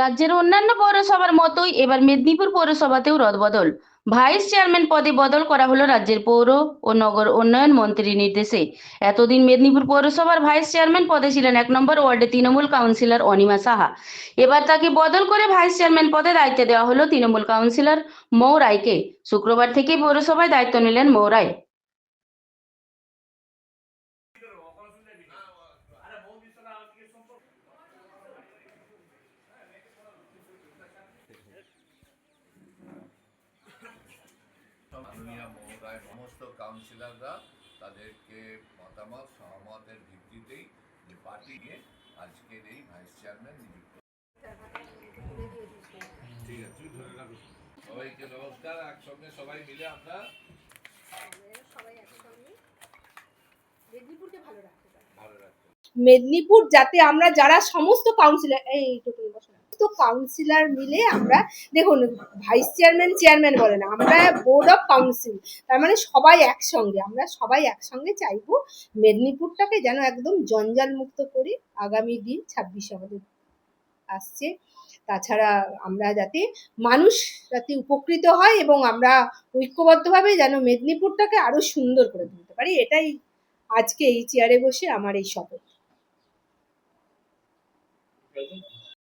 রাজ্যের অন্যান্য পৌরসভার মতোই এবার মেদিনীপুর পৌরসভাতেও রদবদল। ভাইস চেয়ারম্যান পদে বদল করা হলো রাজ্যের পৌর ও নগর উন্নয়ন মন্ত্রীর নির্দেশে। এতদিন মেদিনীপুর পৌরসভার ভাইস চেয়ারম্যান পদে ছিলেন এক নম্বর ওয়ার্ডে তৃণমূল কাউন্সিলর অনিমা সাহা। এবার তাকে বদল করে ভাইস চেয়ারম্যান পদে দায়িত্ব দেওয়া হলো তৃণমূল কাউন্সিলর মৌ রায়কে শুক্রবার থেকে পৌরসভায় দায়িত্ব নিলেন মৌ রায় মহোদয় সমস্ত কাউন্সিলররা তাদেরকে মতামত সহমতের ভিত্তিতেই যে পার্টি নিয়ে আজকের এই ভাইস চেয়ারম্যান নিযুক্ত। ঠিক আছে সবাইকে নমস্কার একসঙ্গে সবাই মিলে আমরা সবাই একসঙ্গে মেদিনীপুরকে ভালো রাখতে ভালো রাখতে মেদিনীপুর যাতে আমরা যারা সমস্ত কাউন্সিলর এই টোটাল বসো। সমস্ত কাউন্সিলর মিলে আমরা দেখুন ভাইস চেয়ারম্যান চেয়ারম্যান বলে না, আমরা বোর্ড অফ কাউন্সিল তার মানে সবাই একসঙ্গে, আমরা সবাই একসঙ্গে চাইব মেদিনীপুরটাকে যেন একদম জঞ্জাল মুক্ত করি আগামী দিন ছাব্বিশে আমাদের আসছে। তাছাড়া আমরা যাতে মানুষ যাতে উপকৃত হয় এবং আমরা ঐক্যবদ্ধভাবে যেন মেদিনীপুরটাকে আরও সুন্দর করে তুলতে পারি, এটাই আজকে এই চেয়ারে বসে আমার এই শপথ।